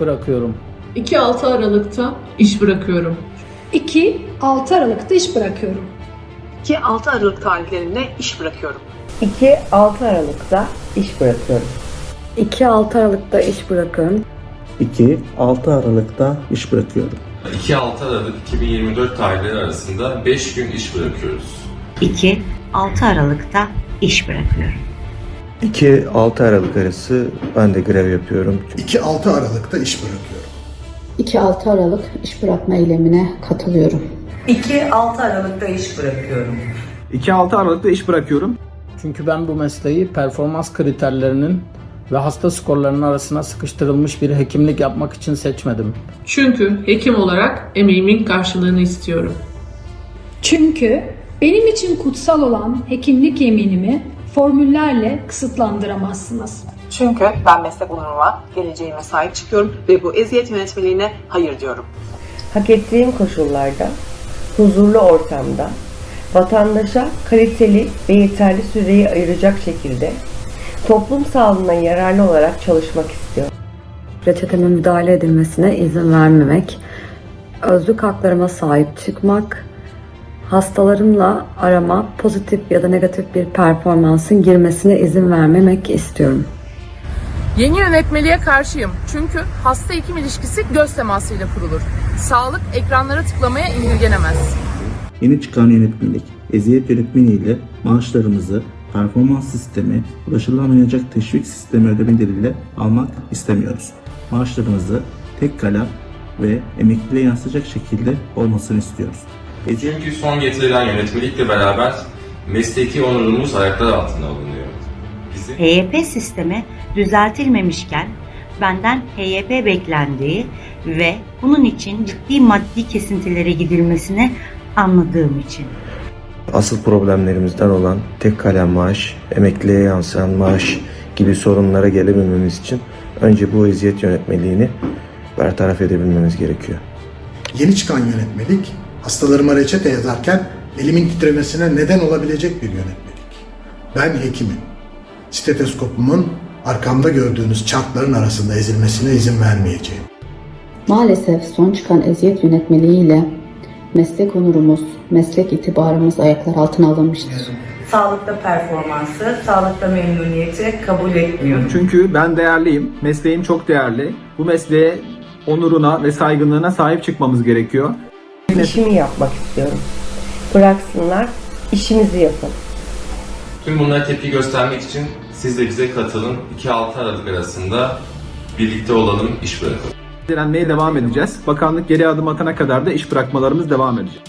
bırakıyorum. 2-6 Aralık'ta iş bırakıyorum. 2-6 Aralık'ta iş bırakıyorum. 2-6 Aralık tarihlerinde iş bırakıyorum. 2-6 Aralık'ta iş bırakıyorum. 2-6 Aralık'ta iş bırakıyorum. 2-6 Aralık'ta iş bırakıyorum. 2-6 Aralık 2024 tarihleri arasında 5 gün iş bırakıyoruz. 2-6 Aralık'ta iş bırakıyorum. 2-6 Aralık arası ben de grev yapıyorum. 2-6 Aralık'ta iş bırakıyorum. 2-6 Aralık iş bırakma eylemine katılıyorum. 2-6 Aralık'ta iş bırakıyorum. 2-6 Aralık'ta iş bırakıyorum. Çünkü ben bu mesleği performans kriterlerinin ve hasta skorlarının arasına sıkıştırılmış bir hekimlik yapmak için seçmedim. Çünkü hekim olarak emeğimin karşılığını istiyorum. Çünkü benim için kutsal olan hekimlik yeminimi formüllerle kısıtlandıramazsınız. Çünkü ben meslek onuruma, geleceğime sahip çıkıyorum ve bu eziyet yönetmeliğine hayır diyorum. Hak ettiğim koşullarda, huzurlu ortamda, vatandaşa kaliteli ve yeterli süreyi ayıracak şekilde toplum sağlığına yararlı olarak çalışmak istiyorum. Reçeteme müdahale edilmesine izin vermemek, özlük haklarıma sahip çıkmak, hastalarımla arama pozitif ya da negatif bir performansın girmesine izin vermemek istiyorum. Yeni yönetmeliğe karşıyım. Çünkü hasta hekim ilişkisi göz temasıyla kurulur. Sağlık ekranlara tıklamaya indirgenemez. Yeni çıkan yönetmelik, eziyet yönetmeliğiyle maaşlarımızı performans sistemi, ulaşılamayacak teşvik sistemi ödemeleriyle almak istemiyoruz. Maaşlarımızı tek kalem ve emekliliğe yansıyacak şekilde olmasını istiyoruz. Eziyet Çünkü son getirilen yönetmelikle beraber mesleki onurumuz ayaklar altına alınıyor. Bizim HYP sistemi düzeltilmemişken benden HYP beklendiği ve bunun için ciddi maddi kesintilere gidilmesini anladığım için. Asıl problemlerimizden olan tek kalem maaş, emekliliğe yansıyan maaş gibi sorunlara gelemememiz için önce bu eziyet yönetmeliğini bertaraf edebilmemiz gerekiyor. Yeni çıkan yönetmelik, hastalarıma reçete yazarken elimin titremesine neden olabilecek bir yönetmelik. Ben hekimim. Stetoskopumun arkamda gördüğünüz çarkların arasında ezilmesine izin vermeyeceğim. Maalesef son çıkan eziyet yönetmeliğiyle meslek onurumuz, meslek itibarımız ayaklar altına alınmıştır. Sağlıkta performansı, sağlıkta memnuniyeti kabul etmiyorum. Çünkü ben değerliyim, mesleğim çok değerli. Bu mesleğe onuruna ve saygınlığına sahip çıkmamız gerekiyor. İşimi yapmak istiyorum. Bıraksınlar, işimizi yapalım. tüm bunlara tepki göstermek için siz de bize katılın. 2-6 Aralık arasında birlikte olalım, iş bırakalım. Direnmeye devam edeceğiz. Bakanlık geri adım atana kadar da iş bırakmalarımız devam edecek.